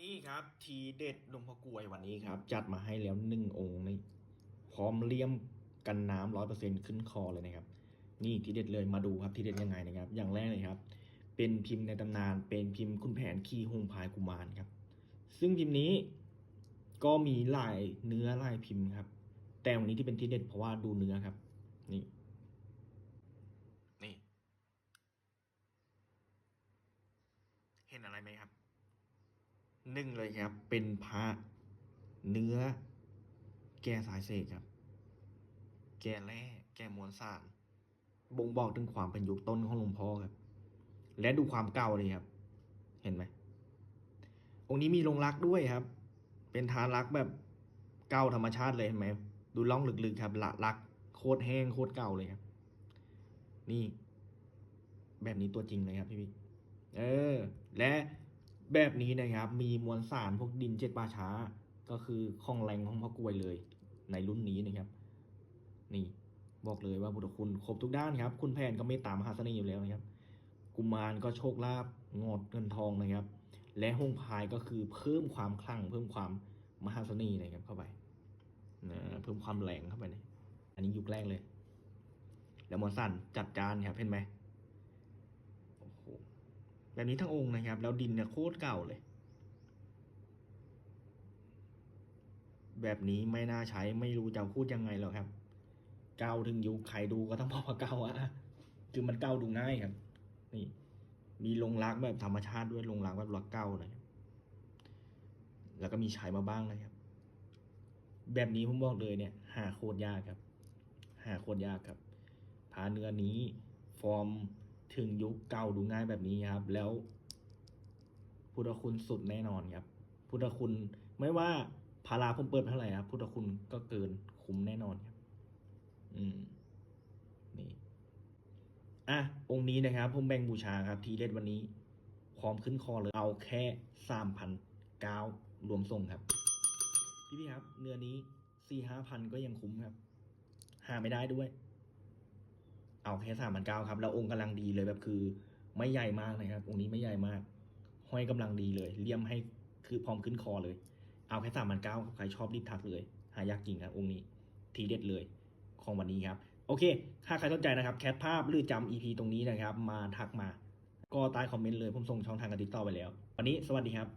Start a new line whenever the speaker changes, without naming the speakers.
นี่ครับทีเด็ดหลวงพ่อกลวยวันนี้ครับ จัดมาให้แล้วหนึ่งองค์นี่พร้อมเลี่ยมกันน้ำร้อยเปอร์เซ็นขึ้นคอเลยนะครับ นี่ทีเด็ดเลยมาดูครับทีเด็ดยังไงนะครับ อย่างแรกเลยครับ เป็นพิมพ์ในตำนาน เป็นพิมพ์คุณแผนขี้หงพายกุมารครับ ซึ่งพิมพ์นี้ก็มีลายเนื้อลายพิมพ์ครับ แต่วันนี้ที่เป็นทีเด็ดเพราะว่าดูเนื้อครับ นี่ นี่ เห็นอะไรไหมครับ นึ่งเลยครับ เป็นพระเนื้อ แก่สายเสกครับ แก่แร่แก่มวลสารบ่งบอกถึงความเป็นยุคต้นของหลวงพ่อครับ และดูความเก่าเลยครับ เห็นไหมองค์นี้มีลงรักด้วยครับ เป็นทานรักแบบเก่าธรรมชาติเลยเห็นไหมดูล่องลึกๆครับละรักโคตรแห้งโคตรเก่าเลยครับ นี่ แบบนี้ตัวจริงเลยครับพี่พี่เออ และ แบบนี้นะครับ มีมวลสารพวกดินเจ็ดป่าช้า ก็คือของแรงของพ่อกวยเลย ในรุ่นนี้นะครับ นี่บอกเลยว่าบุตรคุณครบทุกด้านครับ คุณแผนก็ไม่ตามมหาเสน่ห์อยู่แล้วนะครับ กุมารก็โชคลาภงดเงินทองนะครับ และห้องพายก็คือเพิ่มความคลั่ง เพิ่มความมหาเสน่ห์นะครับเข้าไปนะเพิ่มความแรงเข้าไปเลยอันนี้ยุคแรกเลย แล้วมวลสันจัดจานครับเห็นไหม แบบนี้ทั้งองค์นะครับ แล้วดินเนี่ยโคตรเก่าเลย แบบนี้ไม่น่าใช้ไม่รู้จะพูดยังไงหรอกครับ เก่าถึงยุคใครดูก็ต้องบอกว่าเก่าอะคือมันเก่าดูง่ายครับ นี่ มีลงรักแบบธรรมชาติด้วยลงรักแบบรักเก่านะครับแล้วก็มีใช้มาบ้างนะครับ แบบนี้ผมบอกเลยเนี่ย หาโคตรยากครับ หาโคตรยากครับผาเนื้อนี้ ฟอร์ม ถึงยุคเก่าดูง่ายแบบนี้ครับ แล้วพุทธคุณสุดแน่นอนครับ พุทธคุณไม่ว่าพาราผมเปิดเท่าไหร่ครับพุทธคุณก็เกินคุ้มแน่นอนครับ อืม นี่อะองค์นี้นะครับ ผมแบ่งบูชาครับ ทีเด็ดวันนี้พร้อมขึ้นคอเลยเอาแค่สามพันเก้ารวมส่งครับพี่พี่ครับ เนื้อนี้สี่ห้าพันก็ยังคุ้มครับ หาไม่ได้ด้วย เอาแค่สามพันเก้าครับ แล้วองค์กำลังดีเลยแบบคือ ไม่ใหญ่มากนะครับ องค์นี้ไม่ใหญ่มาก ห้อยกำลังดีเลย เลี่ยมให้คือพร้อมขึ้นคอเลย เอาแค่สามพันเก้าใครชอบรีบทักเลย หายากจริงครับองค์นี้ทีเด็ดเลยของวันนี้ครับ โอเค ถ้าใครสนใจนะครับ แคปภาพหรือจำ EP ตรงนี้นะครับ มาทักมา ก็ใต้คอมเมนต์เลย ผมส่งช่องทางการติดต่อไปแล้ว วันนี้สวัสดีครับ